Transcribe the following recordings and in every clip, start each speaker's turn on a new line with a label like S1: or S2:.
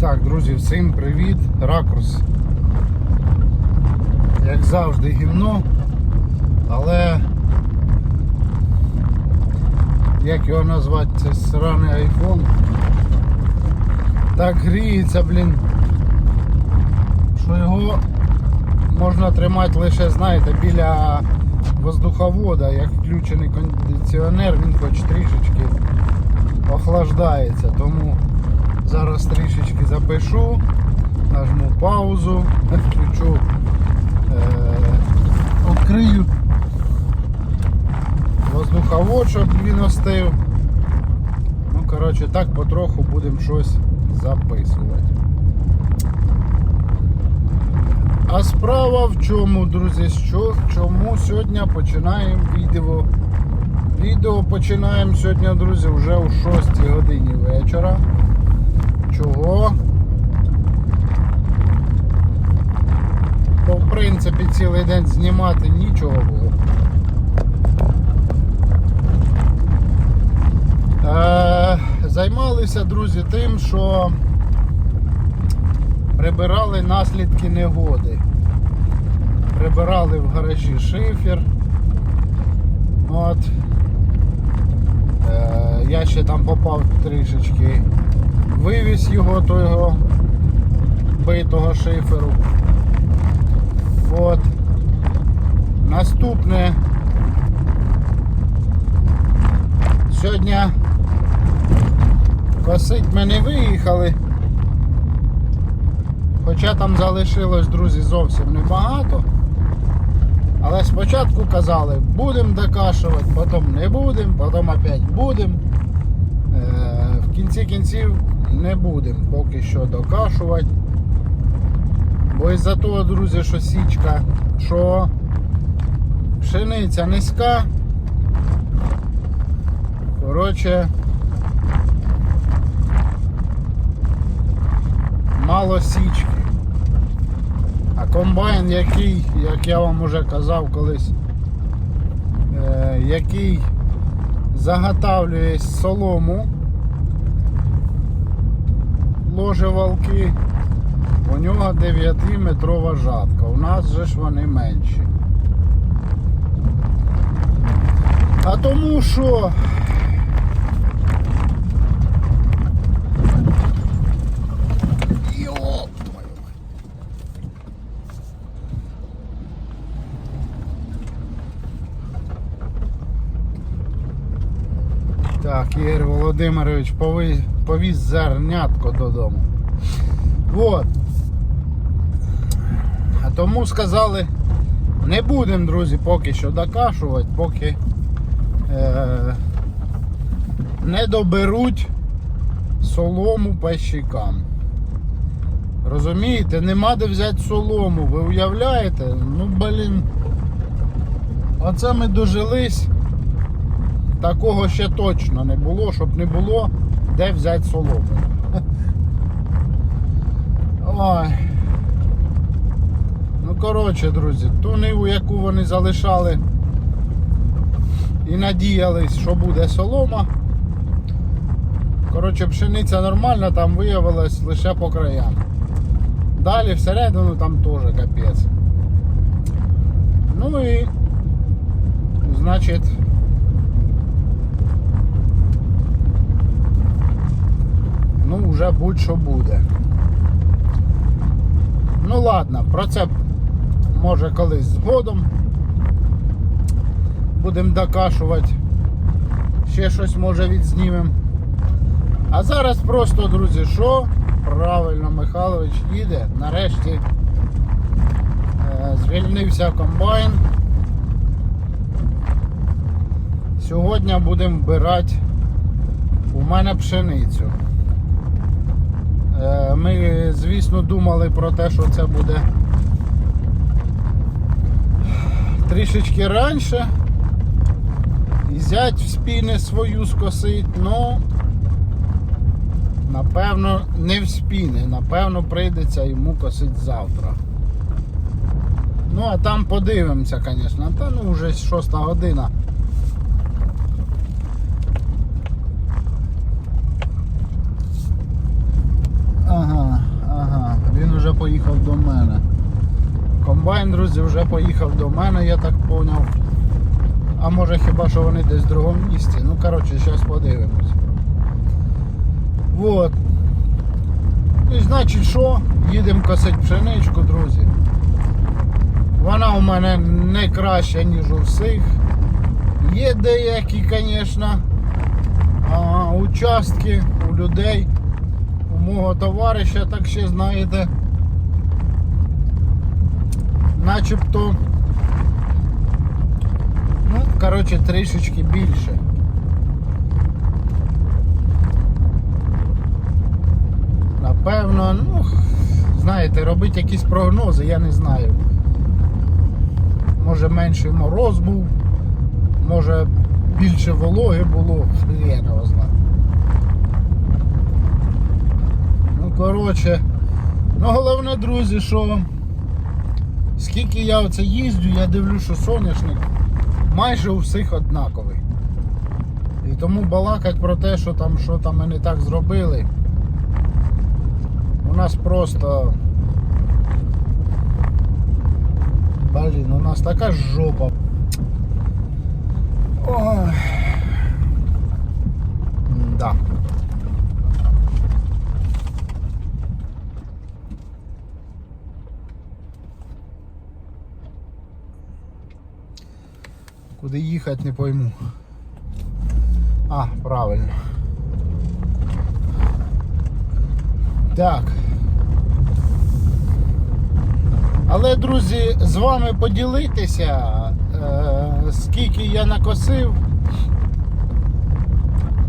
S1: Так, друзі, всім привіт, ракурс. Як завжди гімно, але як його назвати, це сраний айфон. Так гріється, блін. Що його можна тримати лише, знаєте, біля воздуховода, як включений кондиціонер, він хоч трішечки охлаждається. Тому зараз трішечки запишу, нажму паузу, включу, е, відкрию воздуховод, щоб він остив. Ну, коротше, так потроху будемо щось записувати. А справа в чому, друзі, що, чому сьогодні починаємо відео. Відео починаємо сьогодні, друзі, вже о 6 годині вечора. Чого? Бо в принципі цілий день знімати нічого було. Е, займалися, друзі, тим, що прибирали наслідки негоди. Прибирали в гаражі шифер. От. Е, я ще там попав трішечки. Вивіз його того битого шиферу. От. Наступне. Сьогодні косить ми не виїхали. Хоча там залишилось, друзі, зовсім небагато. Але спочатку казали, будемо докашувати, потім не будемо, потім опять будемо. Кінці кінців не будемо поки що докашувати. Бо із-за того, друзі, що січка, що пшениця низька. Коротше, мало січки. А комбайн, який, як я вам уже казав колись, е, який заготавлює солому, ложе валки, у нього 9-метрова жатка. У нас же ж вони менші. А тому що Володимирович повіз, зернятко додому. Вот. А тому сказали, не будемо, друзі, поки що докашувати, поки е, не доберуть солому пащикам. Розумієте, нема де взяти солому, ви уявляєте? Ну блін. Оце ми дожились. Такого ще точно не було, щоб не було де взяти солому. Ой. Ну коротше, друзі, ту ниву, яку вони залишали і надіялись, що буде солома. Коротше, пшениця нормальна, там виявилось лише по краям. Далі всередину там теж капець. Ну і значить ну вже будь-що буде. Ну ладно, про це може колись згодом. Будемо докашувати. Ще щось може відзнімемо. А зараз просто, друзі, що? Правильно, Михайлович їде. Нарешті е, звільнився комбайн. Сьогодні будемо вбирати у мене пшеницю. Е, Ми, звісно, думали про те, що це буде трішечки раніше. І зять в спіни свою скосить, ну напевно не в спіни, напевно прийдеться йому косить завтра. Ну а там подивимося, звісно. Та ну вже 6 година. Ага. вже поїхав до мене. Комбайн, друзі, вже поїхав до мене, я так поняв. А може хіба що вони десь в другому місці. Ну, коротше, зараз подивимось. Вот. І значить що? Їдемо косить пшеничку, друзі. Вона у мене не краща, ніж у всіх. Є деякі, звісно, участки у людей, у мого товариша, так ще знаєте. Начебто, ну, коротше, трішечки більше. Напевно, ну, знаєте, робити якісь прогнози, я не знаю. Може менший мороз був, може більше вологи було, я не знаю. Ну, коротше, ну головне, друзі, що скільки я оце їздю, я дивлюсь, що соняшник майже у всіх однаковий. І тому балакать про те, що там, що там ми не так зробили. У нас просто. Блін, у нас така жопа. Ой. Да. Куди їхати не пойму. А, правильно. Так. Але, друзі, з вами поділитися, е, скільки я накосив,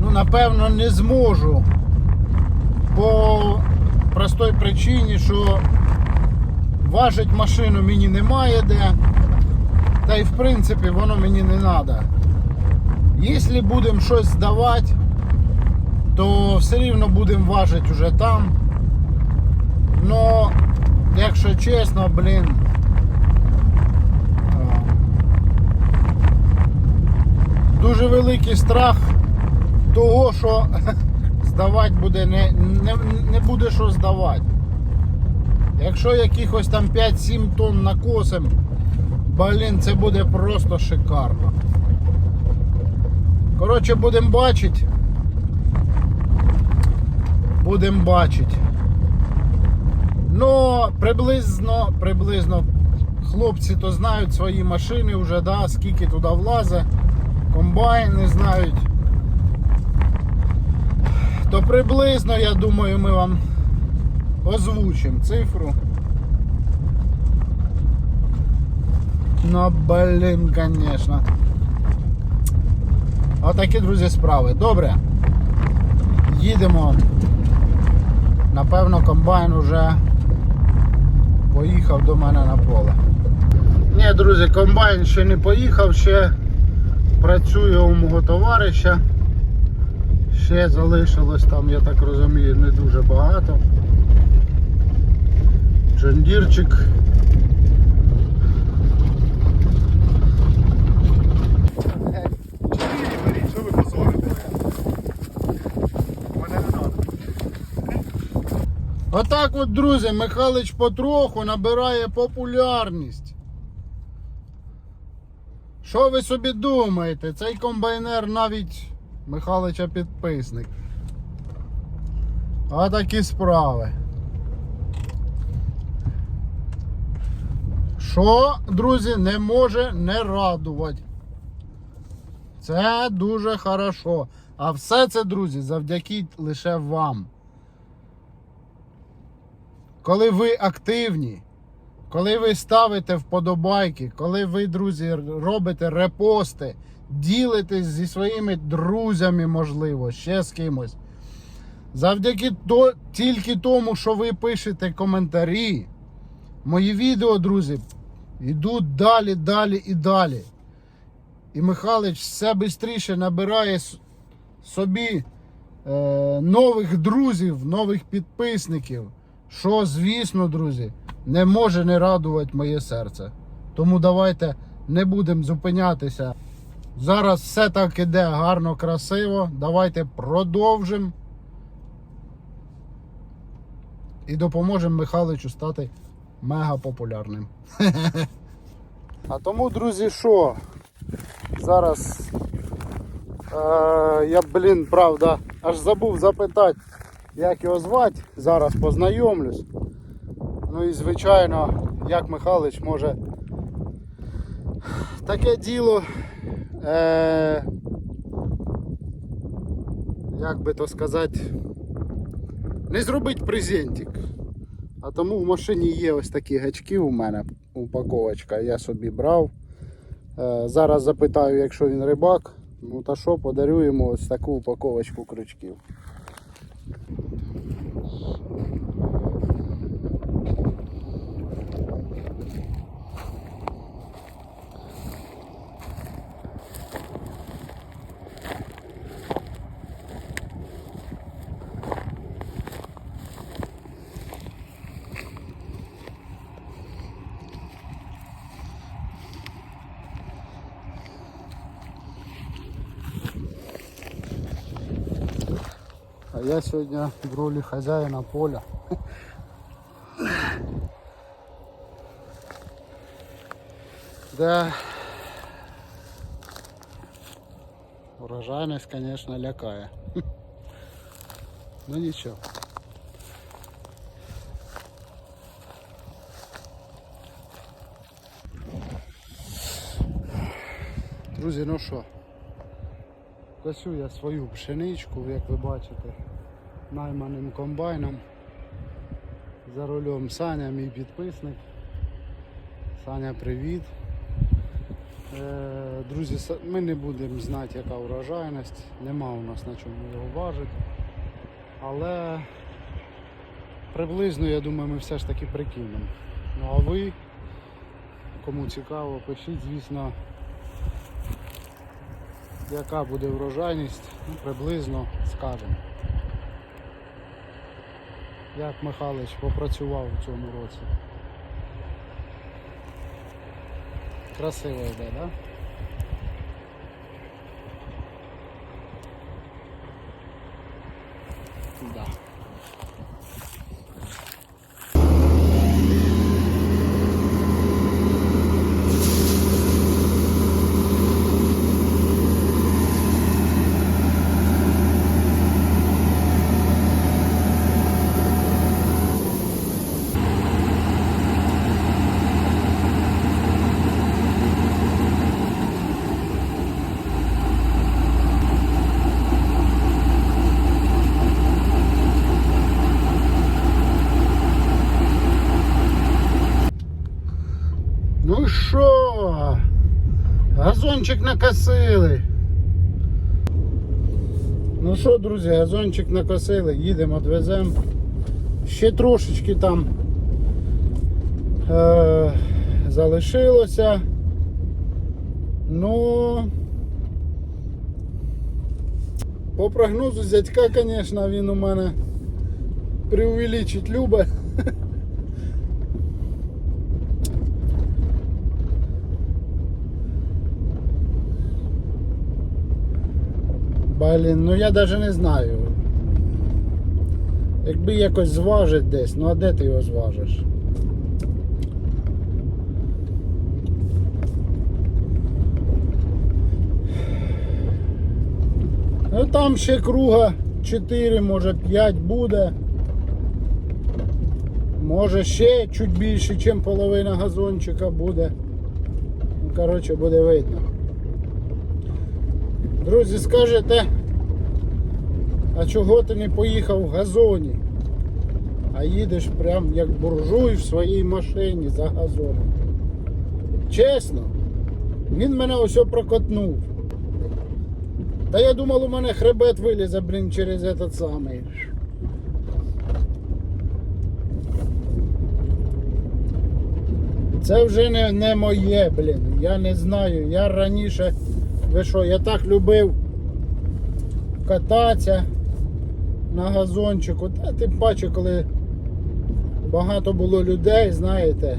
S1: ну, напевно, не зможу. По простій причині, що важить машину мені немає де. Та й в принципі воно мені не треба. Якщо будемо щось здавати, то все рівно будемо важити вже там. Но, якщо чесно, блін. е, Дуже великий страх того, що здавати буде не, не, не буде що здавати. Якщо якихось там 5-7 тонн накосим, блін, це буде просто шикарно. Коротше, будемо бачити. Будемо бачити. Ну, приблизно, приблизно хлопці то знають свої машини вже, да, скільки туди влазить, комбайни знають. То приблизно, я думаю, ми вам озвучимо цифру. Ну, блін, звісно. Отакі, друзі, справи. Добре. Їдемо. Напевно, комбайн вже поїхав до мене на поле. Ні, друзі, комбайн ще не поїхав, ще працює у мого товариша. Ще залишилось там, я так розумію, не дуже багато. Джондірчик.
S2: Чотири беріть, що ви позорите? Мене не треба.
S1: Отак от, друзі, Михайлович потроху набирає популярність. Що ви собі думаєте? Цей комбайнер навіть Михайловича підписник. А такі справи. Що, друзі, не може не радувати. Це дуже хорошо. А все це, друзі, завдяки лише вам. Коли ви активні, коли ви ставите вподобайки, коли ви, друзі, робите репости, ділитесь зі своїми друзями, можливо, ще з кимось. Завдяки то, тільки тому, що ви пишете коментарі, мої відео, друзі, йдуть далі, далі і далі. І Михайлович все швидше набирає собі е, нових друзів, нових підписників. Що, звісно, друзі, не може не радувати моє серце. Тому давайте не будемо зупинятися. Зараз все так іде гарно, красиво. Давайте продовжимо. і допоможемо Михайличу стати мега популярним. А тому, друзі, що? Зараз е, я, блін, правда, аж забув запитати, як його звати. Зараз познайомлюсь. Ну і звичайно, як Михайлич може таке діло. Е, як би то сказати, не зробить презентик. А тому в машині є ось такі гачки у мене, упаковочка, я собі брав. Е, зараз запитаю, якщо він рибак, ну та що, подарю йому ось таку упаковочку крючків. А я сьогодні в ролі хазяїна поля. Да. Урожайность, конечно, лякає. Ну нічого. Друзі, ну що? Косю я свою пшеничку, як ви бачите, найманим комбайном. За рулем Саня, мій підписник. Саня, привіт. Е, Друзі, ми не будемо знати, яка урожайність. Нема у нас на чому його важити. Але приблизно, я думаю, ми все ж таки прикинемо. Ну а ви, кому цікаво, пишіть, звісно, яка буде врожайність, ну, приблизно скажемо. Як Михайлович попрацював у цьому році. Красиво йде, так? Да? Да. Ну що? Газончик накосили. Ну що, друзі, газончик накосили, їдемо, відвеземо. Ще трошечки там е- залишилося. Ну по прогнозу зятька, звісно, він у мене преувеличить любить. Блін, ну я навіть не знаю. Якби якось зважить десь, ну а де ти його зважиш? Ну там ще круга 4, може 5 буде. Може ще чуть більше, ніж половина газончика буде. Ну, коротше, буде видно. Друзі, скажете, а чого ти не поїхав в газоні? А їдеш прям як буржуй в своїй машині за газоном. Чесно, він мене ось прокотнув. Та я думав, у мене хребет вилізе, блін, через этот самий. Це вже не, не моє, блін. Я не знаю. Я раніше, ви що, я так любив кататися на газончику. Та тим паче, коли багато було людей, знаєте.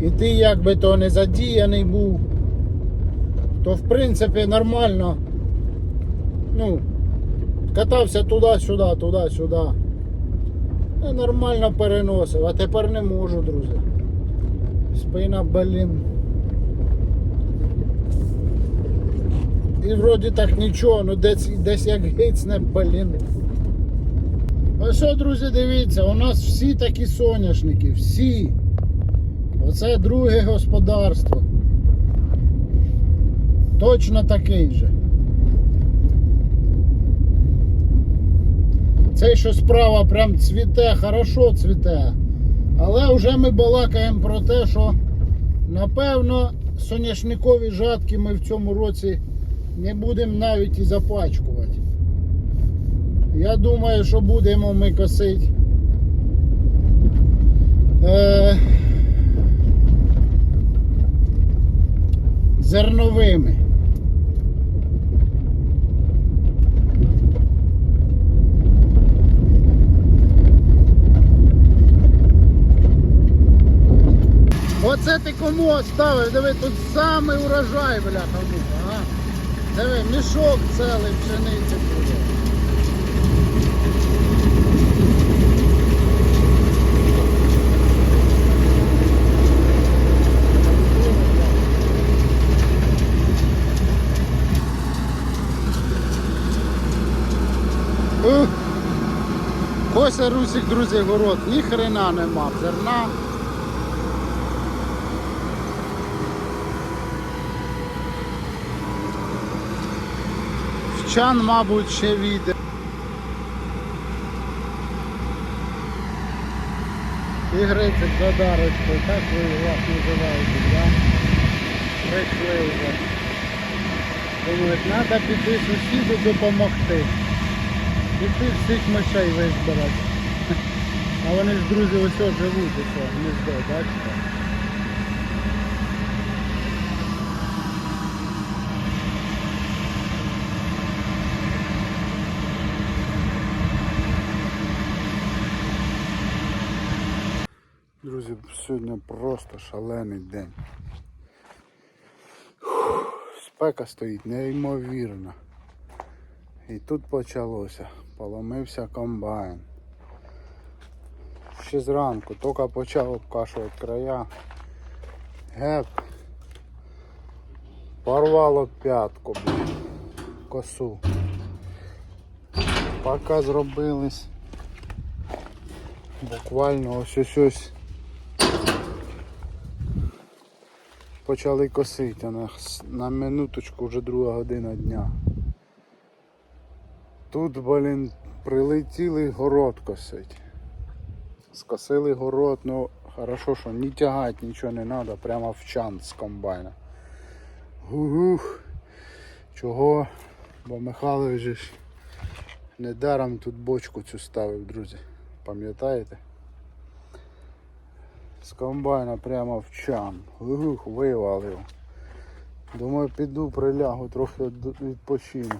S1: І ти як би то не задіяний був, то в принципі нормально. Ну, Катався туди-сюди, туди-сюди. Нормально переносив, а тепер не можу, друзі. Спина, блін. І вроді так нічого, ну десь, десь як гицне, блін. Ось що, друзі, дивіться, у нас всі такі соняшники, всі. Оце друге господарство. Точно такий же. Цей, що справа прям цвіте, хорошо цвіте. Але вже ми балакаємо про те, що напевно соняшникові жатки ми в цьому році не будемо навіть і запачкувати. Я думаю, що будемо ми косити. Е, зерновими. Оце ти кому оставив? Диви, тут самий урожай, бляха? Диви, мішок цілий пшениці буде. Кося Русик, друзі, город, ні хрена нема, зерна. Чан, мабуть, ще війде. І грицик додарочку, так ви вас називаєте, да? Прийшли вже. Думають, треба піти сусіду допомогти. Піти всіх мишей визбирати. А вони ж, друзі, ось живуть, ось гніздо, бачите? Друзі, сьогодні просто шалений день. Фух, Спека стоїть неймовірно. І тут почалося. Поломився комбайн. Ще зранку, тільки почав обкашувати края. Геп. Порвало п'ятку. Косу. Поки зробились. Буквально ось ось ось почали косити, на, на минуточку вже друга година дня. Тут, блін, прилетіли город косить. Скосили город, ну хорошо, що ні тягати нічого не треба, прямо в чан з комбайна. Гугух. Чого? Бо Михайлович недаром тут бочку цю ставив, друзі. Пам'ятаєте? З комбайна прямо в чан. Ух, вивалив. Думаю, піду прилягу, трохи відпочину.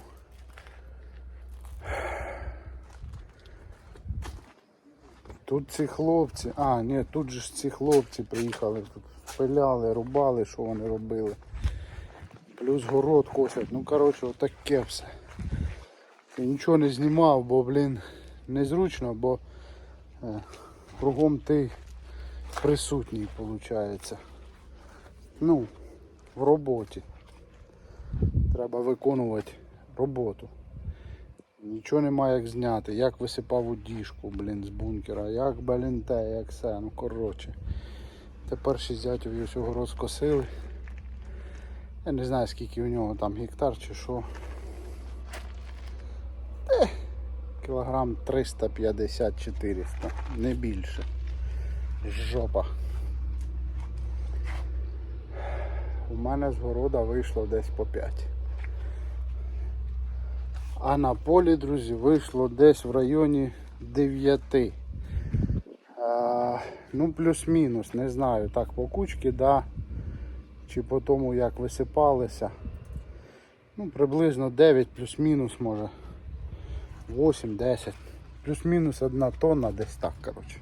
S1: Тут ці хлопці, а, ні, тут же ж ці хлопці приїхали, тут пиляли, рубали, що вони робили. Плюс город косять. Ну коротше, отаке все. Я нічого не знімав, бо, блін, незручно, бо е, кругом ти присутній, виходить. Ну, в роботі. Треба виконувати роботу. Нічого немає як зняти, як висипав у діжку, блін, з бункера, як блін те, як все, ну коротше. Тепер ще зятів його цього розкосили. Я не знаю скільки у нього там гектар чи що. Е, кілограм 350-400, не більше. Жопа. У мене з города вийшло десь по 5. А на полі, друзі, вийшло десь в районі 9. А, ну, плюс-мінус, не знаю. Так, по кучці, да. Чи по тому, як висипалися. Ну, приблизно 9 плюс-мінус може. 8-10. Плюс-мінус одна тонна десь так, коротше.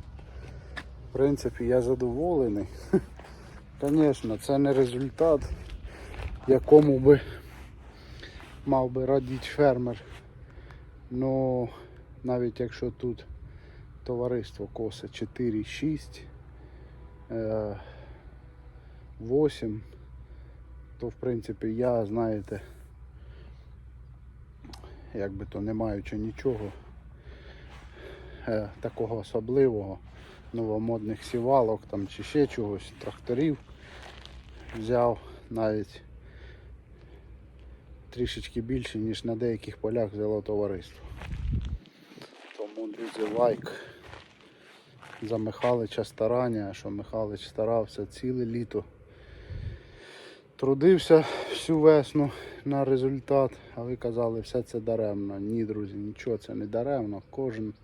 S1: В принципі, я задоволений. Звісно, це не результат, якому би мав би радіти фермер Ну, навіть якщо тут товариство коса 4, 6, е, 8, то в принципі я, знаєте, як би то не маючи нічого е, такого особливого, новомодних сівалок там чи ще чогось, тракторів взяв навіть трішечки більше, ніж на деяких полях взяло товариство. Тому, друзі, лайк за Михалича старання, що Михалич старався ціле літо. Трудився всю весну на результат, а ви казали, все це даремно. Ні, друзі, нічого це не даремно. Кожен,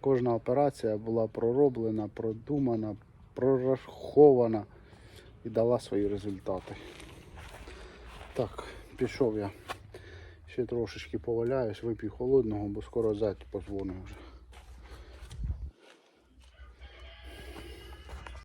S1: кожна операція була пророблена, продумана, прорахована і дала свої результати. Так, пішов я. Ще трошечки поваляюсь, вип'ю холодного, бо скоро зять позвонив вже.